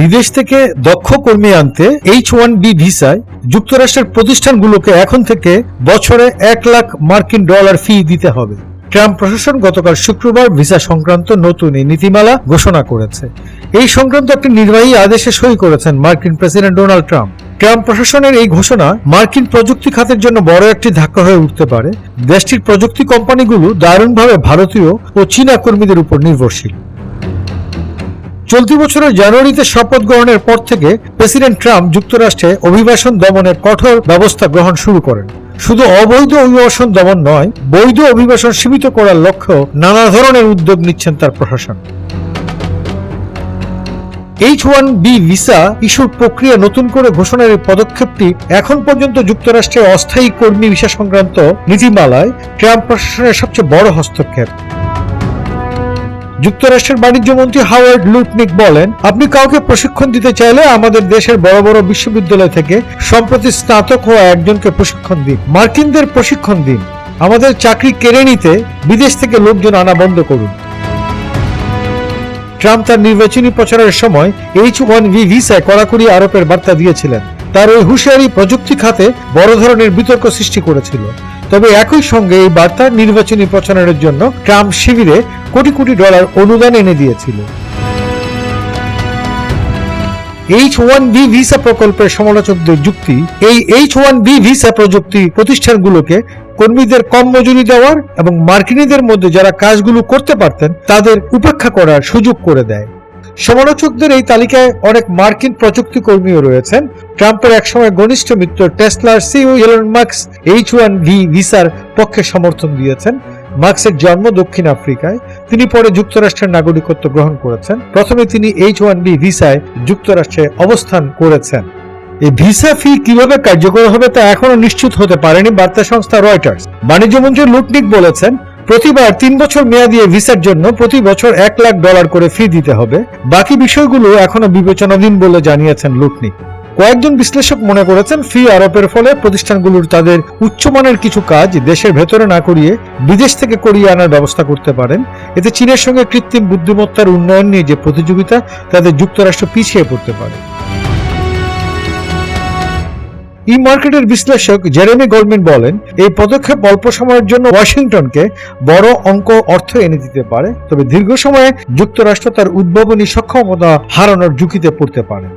বিদেশ থেকে দক্ষ কর্মী আনতে এইচ ওয়ান বি ভিসায় যুক্তরাষ্ট্রের প্রতিষ্ঠানগুলোকে এখন থেকে বছরে এক লাখ মার্কিন ডলার ফি দিতে হবে। ট্রাম্প প্রশাসন গতকাল শুক্রবার ভিসা সংক্রান্ত নতুন এই নীতিমালা ঘোষণা করেছে। এই সংক্রান্ত একটি নির্বাহী আদেশে সই করেছেন মার্কিন প্রেসিডেন্ট ডোনাল্ড ট্রাম্প। ট্রাম্প প্রশাসনের এই ঘোষণা মার্কিন প্রযুক্তি খাতের জন্য বড় একটি ধাক্কা হয়ে উঠতে পারে। দেশটির প্রযুক্তি কোম্পানিগুলো দারুণভাবে ভারতীয় ও চীনা কর্মীদের উপর নির্ভরশীল। চলতি বছরের জানুয়ারিতে শপথ গ্রহণের পর থেকে প্রেসিডেন্ট ট্রাম্প যুক্তরাষ্ট্রে অভিবাসন দমনের কঠোর ব্যবস্থা গ্রহণ শুরু করেন। শুধু অবৈধ অভিবাসন দমন নয়, বৈধ অভিবাসন সীমিত করার লক্ষ্যেও নানা ধরনের উদ্যোগ নিচ্ছেন তার প্রশাসন। এইচ ওয়ান বি ভিসা ইস্যুর প্রক্রিয়া নতুন করে ঘোষণার এই পদক্ষেপটি এখন পর্যন্ত যুক্তরাষ্ট্রের অস্থায়ী কর্মী ভিসা সংক্রান্ত নীতিমালায় ট্রাম্প প্রশাসনের সবচেয়ে বড় হস্তক্ষেপ। যুক্তরাষ্ট্রের বাণিজ্য মন্ত্রী হাওয়ার্ড লুটনিক বলেন, আপনি কাউকে প্রশিক্ষণ দিতে চাইলে আমাদের দেশের বড় বড় বিশ্ববিদ্যালয় থেকে সম্প্রতি স্নাতক হওয়া একজনকে প্রশিক্ষণ দিন। মার্কিনদের প্রশিক্ষণ দিন। আমাদের চাকরি কেড়ে নিতে বিদেশ থেকে লোকজন আনা বন্ধ করুন। ট্রাম্প তার নির্বাচনী প্রচারের সময় এইচ ওয়ান ভি ভিসায় কড়াকড়ি আরোপের বার্তা দিয়েছিলেন। তার ওই হুঁশিয়ারি প্রযুক্তি খাতে বড় ধরনের বিতর্ক সৃষ্টি করেছিল। তবে একই সঙ্গে এই বার্তা নির্বাচনী প্রচারের জন্য ট্রাম্প শিবিরে কোটি কোটি ডলার অনুদান এনে দিয়েছিল। এইচ ওয়ান বি ভিসা প্রকল্পের সমালোচকদের যুক্তি, এই এইচ ওয়ান বি ভিসা প্রযুক্তি প্রতিষ্ঠানগুলোকে কর্মীদের কম মজুরি দেওয়ার এবং মার্কিনীদের মধ্যে যারা কাজগুলো করতে পারতেন, তাদের উপেক্ষা করার সুযোগ করে দেয়। সমালোচকদের এই তালিকায় অনেক মার্কিন প্রযুক্তি কর্মীও রয়েছেন। ট্রাম্পের একসময় ঘনিষ্ঠ মিত্র টেসলার CEO Elon Musk H one B ভিসার পক্ষে সমর্থন দিয়েছেন। মার্কসের জন্ম দক্ষিণ আফ্রিকায়। তিনি পরে যুক্তরাষ্ট্রের নাগরিকত্ব গ্রহণ করেছেন। প্রথমে তিনি এইচ ওয়ান বি ভিসায় যুক্তরাষ্ট্রে অবস্থান করেছেন। এই ভিসা ফি কীভাবে কার্যকর হবে তা এখনও নিশ্চিত হতে পারেনি বার্তা সংস্থা রয়টার্স। বাণিজ্য মন্ত্রী লুটনিক বলেছেন প্রতিবার তিন বছর মেয়াদি ভিসার জন্য প্রতি বছর এক লাখ ডলার করে ফি দিতে হবে। বাকি বিষয়গুলো এখনও বিবেচনাধীন বলে জানিয়েছেন লুটনিক কয়েকজন বিশ্লেষক মনে করেছেন ফি আরোপের ফলে প্রতিষ্ঠানগুলোর তাদের উচ্চমানের কিছু কাজ দেশের ভেতরে না করিয়ে বিদেশ থেকে করিয়ে আনার ব্যবস্থা করতে পারেন। এতে চীনের সঙ্গে কৃত্রিম বুদ্ধিমত্তার উন্নয়ন নিয়ে যে প্রতিযোগিতা, তাদের যুক্তরাষ্ট্র পিছিয়ে পড়তে পারে। ই মার্কেটের বিশ্লেষক জেরেমি গোল্ডম্যান বলেন, এই পদক্ষেপ অল্প সময়ের জন্য ওয়াশিংটনকে বড় অঙ্ক অর্থ এনে দিতে পারে, তবে দীর্ঘ সময়ে যুক্তরাষ্ট্র তার উদ্ভাবনী সক্ষমতা হারানোর ঝুঁকিতে পড়তে পারে।